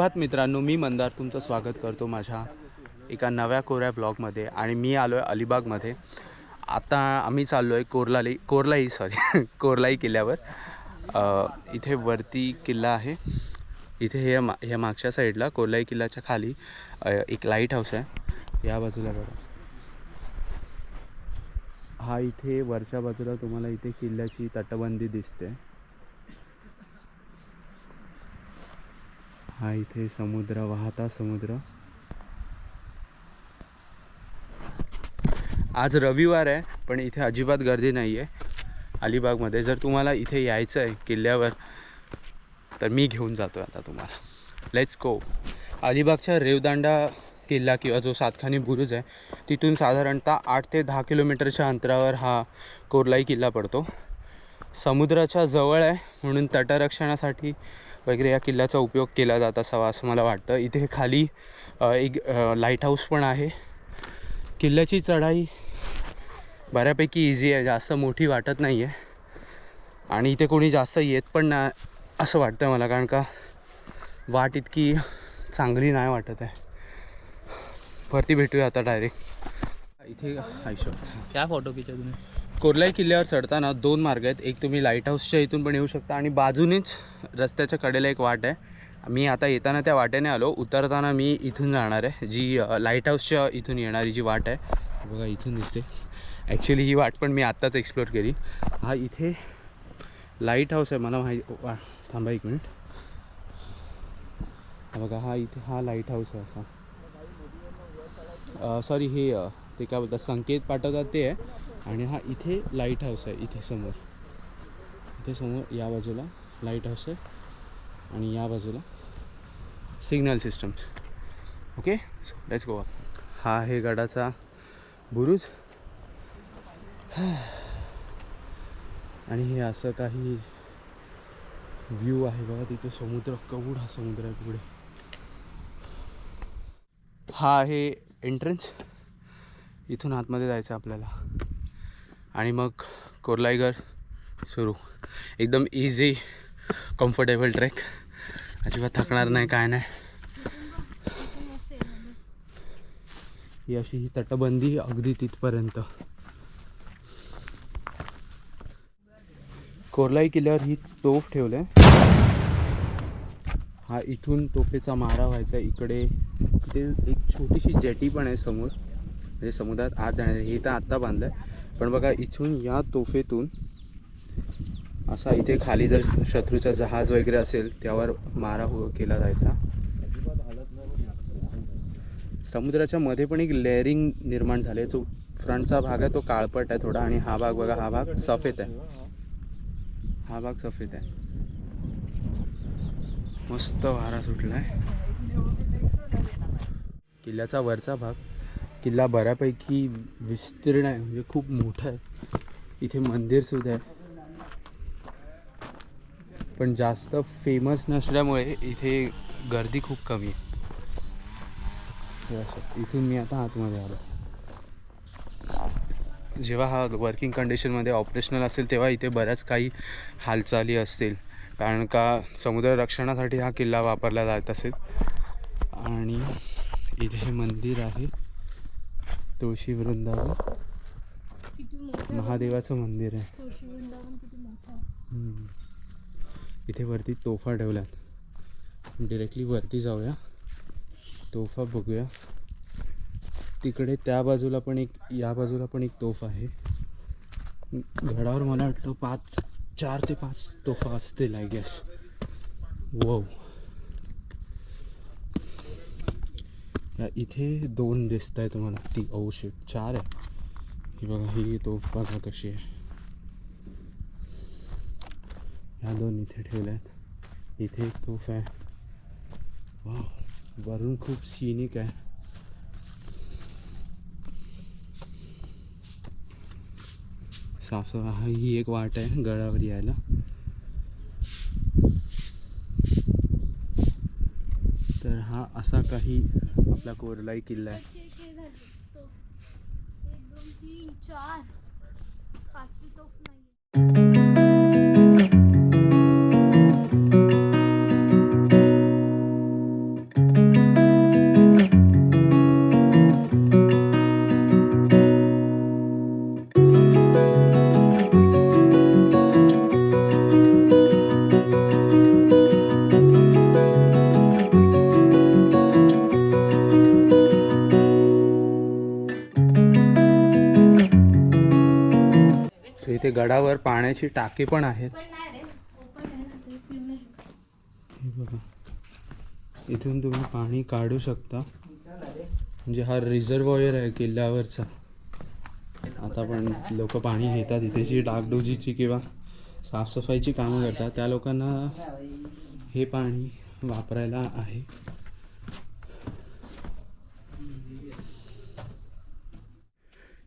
सुप्रभात मित्रांनो मी मंदार तुमचं स्वागत करतो माझ्या एका नव्या कोऱ्या ब्लॉगमध्ये आणि मी आलो आहे अलिबागमध्ये. आता आम्ही चाललो आहे कोरलाई कोरलाई सॉरी कोरलाई किल्ल्यावर. इथे वरती किल्ला आहे. इथे हे मा ह्या मागच्या साईडला कोरलाई किल्ल्याच्या खाली एक लाइट हाऊस आहे. या बाजूला बघा. हा इथे वरच्या बाजूला तुम्हाला इथे किल्ल्याची तटबंदी दिसते. हा इथे समुद्र वाहता समुद्र. आज रविवार आहे पण इथे अजिबात गर्दी नाही आहे अलिबागमध्ये जर तुम्हाला इथे यायचं आहे किल्ल्यावर तर मी घेऊन जातो आता तुम्हाला. लेट्स गो अलिबागच्या रेवदांडा किल्ला किंवा जो सातखानी बुरुज आहे तिथून साधारणतः आठ ते दहा किलोमीटरच्या अंतरावर हा कोरलाई किल्ला पडतो. समुद्राच्या जवळ आहे म्हणून तटरक्षणासाठी वगैरे या किल्ल्याचा उपयोग केला जात असावा असं मला वाटतं. इथे खाली एक लाइट हाऊस पण आहे. किल्ल्याची चढाई बऱ्यापैकी इझी आहे जास्त मोठी वाटत नाही आहे आणि इथे कोणी जास्त येत पण नाही असं वाटतं मला कारण का वाट इतकी चांगली नाही वाटत आहे. वरती भेटूया आता डायरेक्ट इथे काय फोटो खिचा तुम्ही? कोरलाई किल्ल्यावर चढताना दोन मार्ग आहेत. एक तुम्ही लाइट हाऊसच्या इथून पण येऊ शकता आणि बाजूनेच रस्त्याच्या कडेला एक वाट आहे. मी आता येताना त्या वाटेने आलो. उतरताना मी इथून जाणार आहे. जी लाइट हाऊसच्या इथून येणारी जी वाट आहे बघा इथून दिसते. ॲक्च्युली ही वाट पण मी आत्ताच एक्सप्लोर केली. हा इथे लाइट हाऊस आहे. मला माहिती वा थांबा एक मिनिट बघा हा इथे हा लाइट हाऊस आहे असा. सॉरी हे ते काय बोलतात संकेत पाठवतात ते आहे. आणि हा इथे लाइट हाऊस आहे इथे समोर. इथे समोर या बाजूला लाइट हाऊस आहे आणि या बाजूला signal systems okay let's go हा आहे गडाचा बुरुज. आणि हे असं काही व्ह्यू आहे बघा तिथे समुद्र केवढा समुद्र आहे पुढे. हा आहे एंट्रन्स इथून आतमध्ये जायचं आहे आपल्याला. आणि मग कोरलाईगर सुरू. एकदम इझी कम्फर्टेबल ट्रेक अजिबात थकणार नाही काय नाही. ही अशी ही तटबंदी अगदी तिथपर्यंत. कोरलाई किल्ल्यावर ही तोफ ठेवलं हा इथून तोफेचा मारा व्हायचा इकडे. इथे एक छोटीशी जेटी पण आहे समोर. म्हणजे समुद्रात आत जाण्यासाठी. हे तर आत्ता बांधलं आहे पण बघा इथून या तोफेतून असा इथे खाली जर शत्रूचा जहाज वगैरे असेल त्यावर मारा हो केला जायचा. समुद्राच्या मध्ये पण एक लेअरिंग निर्माण झाले जो फ्रंटचा भाग आहे तो काळपट आहे थोडा आणि हा भाग बघा हा भाग सफेद आहे. हा भाग सफेद आहे. मस्त वारा सुटला आहे किल्ल्याचा वरचा भाग किल्ला बऱ्यापैकी विस्तीर्ण आहे म्हणजे खूप मोठा आहे. इथे मंदिर सुद्धा आहे. पण जास्त फेमस नसल्यामुळे इथे गर्दी खूप कमी आहे. असं इथून मी आता आतमध्ये आलो. जेव्हा हा वर्किंग कंडिशनमध्ये ऑपरेशनल असेल तेव्हा इथे बऱ्याच काही हालचाली असतील. कारण का समुद्र रक्षणासाठी हा किल्ला वापरला जात असेल. आणि इथे हे मंदिर आहे. तुळशी वृंदावन. महादेवाचं मंदिर आहे. तुळशी वृंदावन किती मोठं आहे? हम्म. इथे वरती तोफा ठेवल्यात. डिरेक्टली वरती जाऊया. तोफा बघूया. तिकडे त्या बाजूला पण एक या बाजूला पण एक तोफ आहे. गडावर मला वाटतं पाच चार ते पाच तोफा असतील आय गेस वो या इथे दोन दिसत आहे तुम्हाला ती शिट चार आहे ही बघा ही तोफ बघा कशी आहे ह्या दोन इथे ठेवल्या आहेत इथे एक तोफ आहे वा वरून खूप सिनिक आहे साफसफाई हा ही एक वाट आहे गडावर यायला हा असा काही आपला कोरलाई किल्ला आहे. चार. पाचवी तोफ. गडावर पाण्याची टाकी पण आहेत. हे बघा. इथून तुम्ही पाणी काढू शकता. म्हणजे हा रिझर्वॉयर आहे किल्ल्यावरचा. आता पण लोक पाणी घेतात इथे जी डागडुजीची किंवा साफसफाईची कामं करतात. त्या लोकांना हे पाणी वापरायला आहे.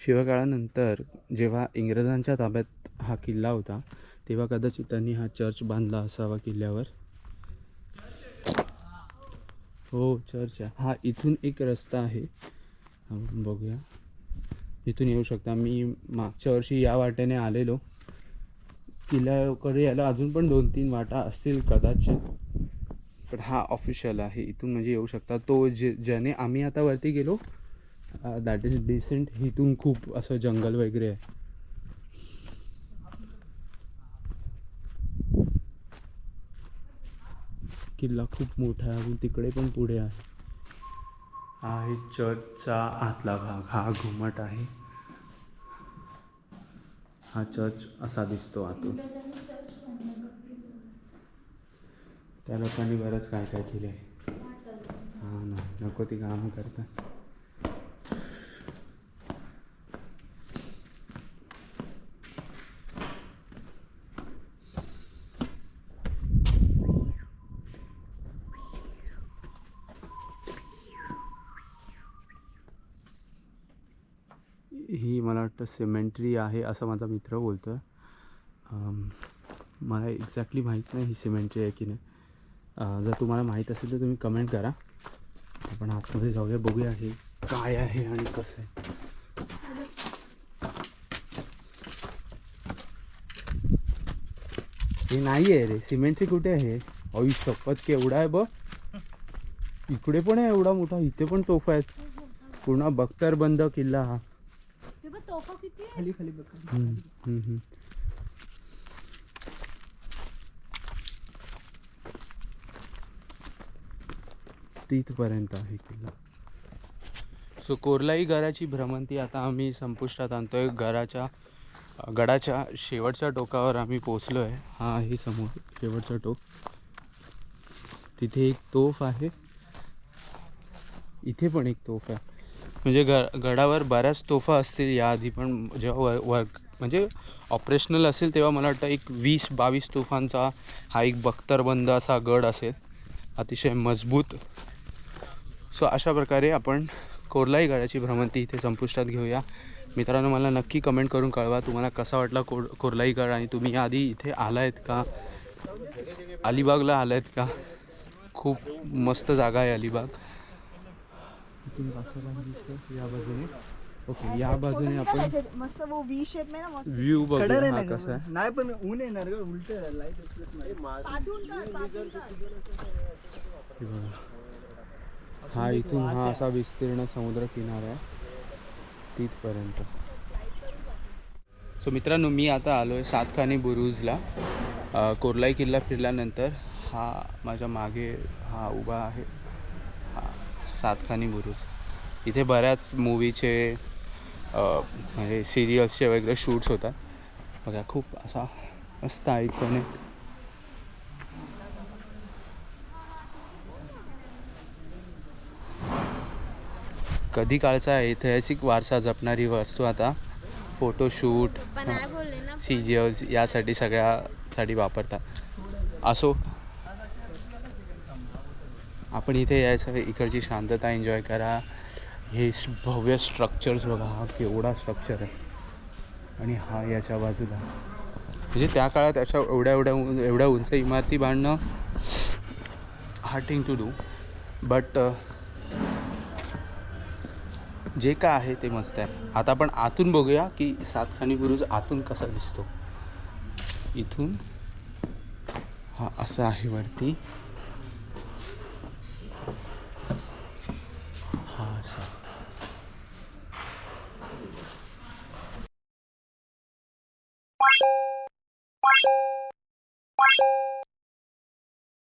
शिवकाळानंतर जेव्हा इंग्रजांच्या ताब्यात हा किल्ला होता तेव्हा कदाचित त्यांनी हा चर्च बांधला असावा किल्ल्यावर. हो चर्च हा इथून एक रस्ता आहे. बघूया. इथून येऊ शकता. मी मागच्या वर्षी या वाटेने आलेलो. किल्ल्याकडे यायला अजून पण दोन तीन वाटा असतील कदाचित. पण हा ऑफिशियल आहे. इथून म्हणजे येऊ शकता. तो जे ज्याने आम्ही आता वरती गेलो दॅट इज डिसेंट इथून खूप असं जंगल वगैरे आहे. किल्ला खूप मोठा आहे. अजून तिकडे पण पुढे आहे. हा आहे चर्चचा आतला भाग. हा घुमट आहे. हा चर्च असा दिसतो आतून. त्या लोकांनी बरंच काय काय केलं आहे हा ना नको ती कामं करतात ही मला वाटतं सिमेंट्री आहे असं माझा मित्र बोलतो आहे मला एक्झॅक्टली माहीत नाही ही सिमेंट्री आहे की नाही. जर तुम्हाला माहीत असेल तर तुम्ही कमेंट करा. आपण आतमध्ये जाऊया बघूया हे काय आहे आणि कसं आहे. हे नाही आहे रे सिमेंट्री कुठे आहे? अई शपथ केवढा आहे बघ. इकडे पण आहे एवढा मोठा इथे पण तोफा आहेत. पूर्ण बख्तरबंद किल्ला हा. तोफा किती आहे? खाली खाली बघ. तिथपर्यंत आहे किल्ला. सो कोरलाई गडाची भ्रमंती आता आम्ही संपुष्टात आणतोय. गडाच्या गडाच्या शेवटच्या टोकावर आम्ही पोचलो आहे हा आहे समोर शेवटचा टोक. तिथे एक तोफ आहे. इथे पण एक तोफ आहे. म्हणजे ग गडावर बऱ्याच तोफा असतील याआधी पण जेव्हा वर वर्क म्हणजे ऑपरेशनल असेल तेव्हा मला वाटतं एक वीस बावीस तोफांचा हा एक बख्तरबंद असा गड असेल. अतिशय मजबूत. सो अशा प्रकारे आपण कोरलाई गडाची भ्रमंती इथे संपुष्टात घेऊया. मित्रांनो मला नक्की कमेंट करून कळवा तुम्हाला कसा वाटला कोर कोरलाई गड आणि तुम्ही आधी इथे आला आहेत का? अलिबागला आला आहेत का? खूप मस्त जागा आहे अलिबाग. इथून या बाजूने. ओके या बाजूने आपण मस्त वो वी शेप में ना मस्त. व्ह्यू कडर आहे हा ना कसा आहे. नाही पण ऊन येणार ग उलट लाइट हे बघा. हा इथून हा असा विस्तीर्ण समुद्र किनारा आहे तिथपर्यंत. सो मित्रांनो मी आता आलो आहे सातखानी बुरुजला. अ, कोरलाई किल्ला फिरल्यानंतर हा माझ्या मागे हा उभा आहे. सातखानी बुरुज. इथे बऱ्याच मूवीचे म्हणजे सिरियल्सचे वगैरे शूट्स होतात. बघा खूप असा मस्त ऐकून कधी काळचा ऐतिहासिक वारसा जपणारी वस्तू आता फोटोशूट सिरियल्स यासाठी सगळ्यासाठी वापरतात. असो आपण इथे यायचं इकडची शांतता एन्जॉय करा. हे भव्य स्ट्रक्चर्स बघा हा केवढा स्ट्रक्चर आहे. आणि हा याच्या बाजूला. म्हणजे त्या काळात अशा एवढ्या एवढ्या एवढ्या उंच इमारती बांधणं hard thing to do but जे काय आहे ते मस्त आहे. आता आपण आतून बघूया की सातखानी बुरुज आतून कसा दिसतो. इथून हा असं आहे वरती.